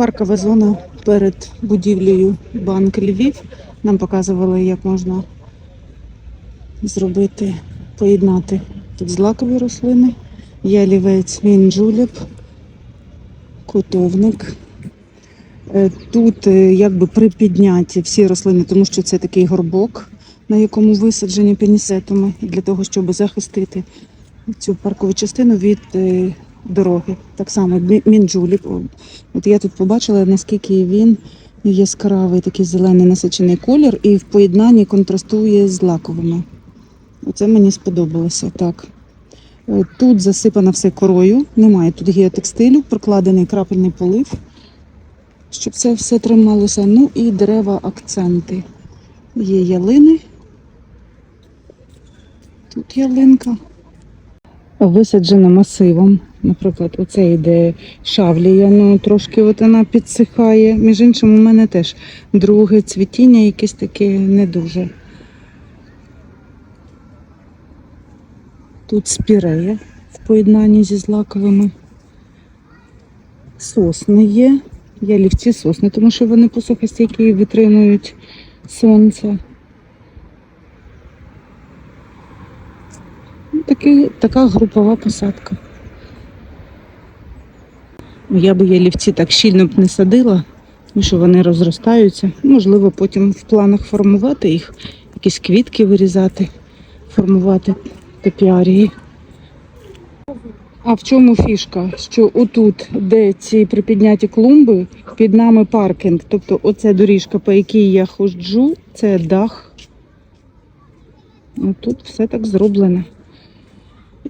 Паркова зона перед будівлею банк Львів. Нам показували, як можна зробити, поєднати тут злакові рослини, ялівець, мінджуліп, котовник. Е, Тут е, якби припідняті всі рослини, тому що це такий горбок, на якому висаджені пінісетами, для того, щоб захистити цю паркову частину від е, дороги. Так само мі- мінджуліп. От я тут побачила, наскільки він яскравий, такий зелений насичений колір, і в поєднанні контрастує з лаковими. Оце мені сподобалося. Так. Е, Тут засипано все корою, немає тут геотекстилю, прокладений крапельний полив, щоб це все трималося. Ну і дерева акценти. Є ялини. Тут ялинка. Висаджена масивом. Наприклад, оце йде шавлія, ну трошки от вона підсихає. Між іншим, у мене теж друге цвітіння, якесь таке не дуже. Тут спірея в поєднанні зі злаковими. Сосни є. Ялівці сосни, тому що вони посухостійкі і витримують сонце. Такі, така групова посадка. Я би ялівці так щільно б не садила, тому що вони розростаються. Можливо, потім в планах формувати їх, якісь квітки вирізати, формувати топіарії. А в чому фішка? Що отут, де ці припідняті клумби, під нами паркінг. Тобто оця доріжка, по якій я ходжу, це дах. Тут все так зроблено.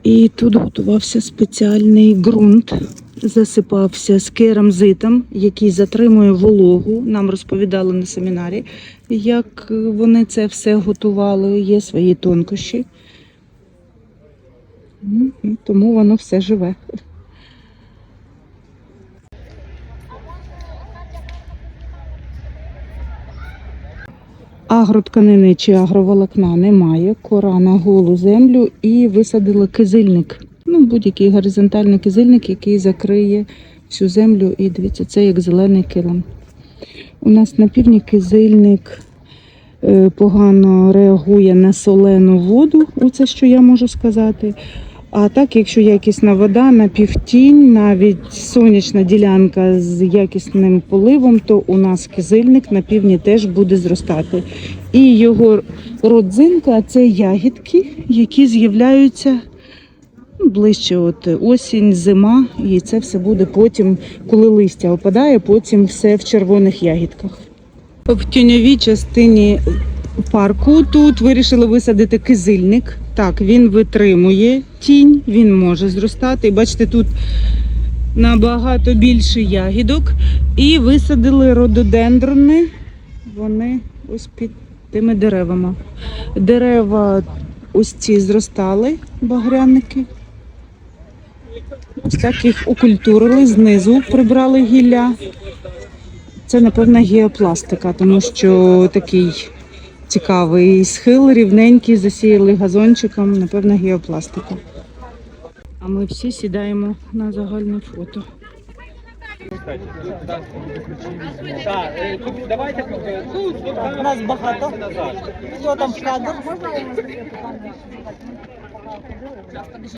І тут готувався спеціальний ґрунт, засипався з керамзитом, який затримує вологу. Нам розповідали на семінарі, як вони це все готували. Є свої тонкощі. Тому воно все живе. Агротканини чи агроволокна немає. Кора на голу землю і висадили кизильник. Ну, будь-який горизонтальний кизильник, який закриє всю землю. І дивіться, це як зелений килим. У нас на півдні кизильник е, погано реагує на солену воду. Оце що я можу сказати. А так, якщо якісна вода на півтінь, навіть сонячна ділянка з якісним поливом, то у нас кизильник на півдні теж буде зростати. І його родзинка це ягідки, які з'являються ближче от осінь, зима, і це все буде потім, коли листя опадає, потім все в червоних ягідках. В тіньовій частині парку тут вирішили висадити кизильник. Так, він витримує тінь, він може зростати. Бачите, тут набагато більше ягідок. І висадили рододендрони. Вони ось під тими деревами. Дерева ось ці зростали, багряники. Ось так їх окультурили, знизу прибрали гілля. Це, напевно, геопластика, тому що такий цікавий схил, рівненький, засіяли газончиком, напевно, геопластика. А ми всі сідаємо на загальне фото. Нас багато. Хто там в кадр?